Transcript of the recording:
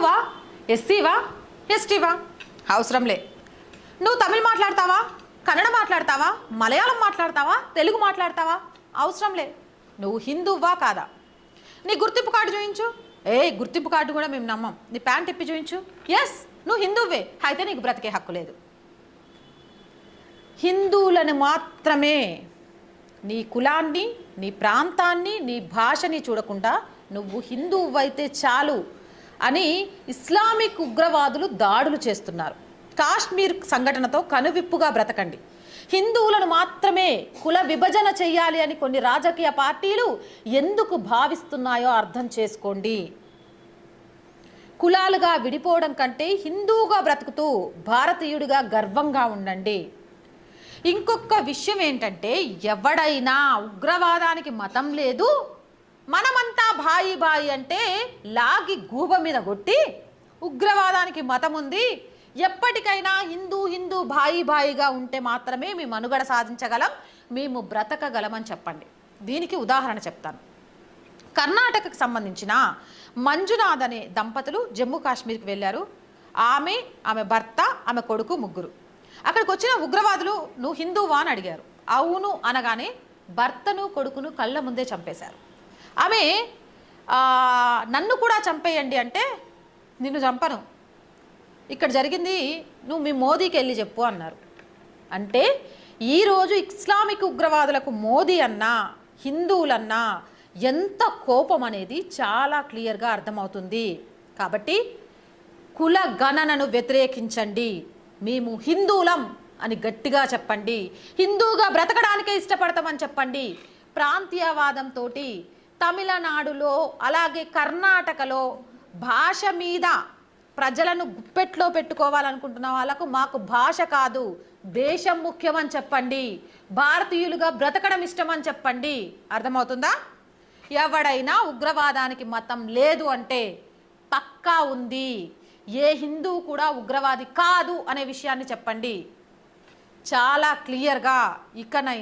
నువ్వా? ఎస్సీవా? ఎస్టీవా? అవసరంలే. నువ్వు తమిళ్ మాట్లాడతావా? కన్నడ మాట్లాడతావా? మలయాళం మాట్లాడతావా? తెలుగు మాట్లాడతావా? అవసరంలే. నువ్వు హిందువా కాదా? నీ గుర్తింపు కార్డు చూపించు ఏ గుర్తింపు కార్డు కూడా మేము నమ్మం. నీ ప్యాంట్ ఇప్పి చూపించు ఎస్ నువ్వు హిందువే. అయితే నీకు బ్రతికే హక్కు లేదు. హిందువులను మాత్రమే నీ కులాన్ని నీ ప్రాంతాన్ని నీ భాషని చూడకుండా నువ్వు హిందువు అయితే చాలు. అని ఇస్లామిక్ ఉగ్రవాదులు దాడులు చేస్తున్నారు. కాశ్మీర్ సంఘటనతో కనువిప్పుగా బ్రతకండి. హిందువులను మాత్రమే కుల విభజన చేయాలి అని కొన్ని రాజకీయ పార్టీలు ఎందుకు భావిస్తున్నాయో అర్థం చేసుకోండి. కులాలుగా విడిపోవడం కంటే హిందువుగా బ్రతుకుతూ భారతీయుడిగా గర్వంగా ఉండండి. ఇంకొక విషయం ఏంటంటే ఎవడైనా ఉగ్రవాదానికి మతం లేదు మనమంతా బాయి బాయి అంటే లాగి గూబ మీద కొట్టి ఉగ్రవాదానికి మతం ఉంది ఎప్పటికైనా హిందూ హిందూ బాయి బాయిగా ఉంటే మాత్రమే మేము మనుగడ సాధించగలం మేము బ్రతకగలమని చెప్పండి. దీనికి ఉదాహరణ చెప్తాను. కర్ణాటకకు సంబంధించిన మంజునాథ్ అనే దంపతులు జమ్మూ కాశ్మీర్కి వెళ్ళారు. ఆమె ఆమె భర్త ఆమె కొడుకు ముగ్గురు. అక్కడికి వచ్చిన ఉగ్రవాదులు నువ్వు హిందువా? అని అడిగారు. అవును అనగానే భర్తను కొడుకును కళ్ళ ముందే చంపేశారు. ఆమె నన్ను కూడా చంపేయండి అంటే నిన్ను చంపను. ఇక్కడ జరిగింది నువ్వు మీ మోదీకి వెళ్ళి చెప్పు అన్నారు. అంటే ఈరోజు ఇస్లామిక్ ఉగ్రవాదులకు మోదీ అన్నా హిందువులన్నా ఎంత కోపం అనేది చాలా క్లియర్గా అర్థమవుతుంది. కాబట్టి కుల గణనను వ్యతిరేకించండి. మేము హిందువులం అని గట్టిగా చెప్పండి. హిందువుగా బ్రతకడానికే ఇష్టపడతామని చెప్పండి. ప్రాంతీయవాదంతో తమిళనాడులో అలాగే కర్ణాటకలో భాష మీద ప్రజలను గుప్పెట్లో పెట్టుకోవాలనుకుంటున్న వాళ్ళకు మాకు భాష కాదు దేశం ముఖ్యమని చెప్పండి భారతీయులుగా బ్రతకడం ఇష్టమని చెప్పండి. అర్థమవుతుందా? ఎవడైనా ఉగ్రవాదానికి మతం లేదు అంటే పక్కా ఉంది. ఏ హిందూ కూడా ఉగ్రవాది కాదు అనే విషయాన్ని చెప్పండి. చాలా క్లియర్గా ఇకనైనా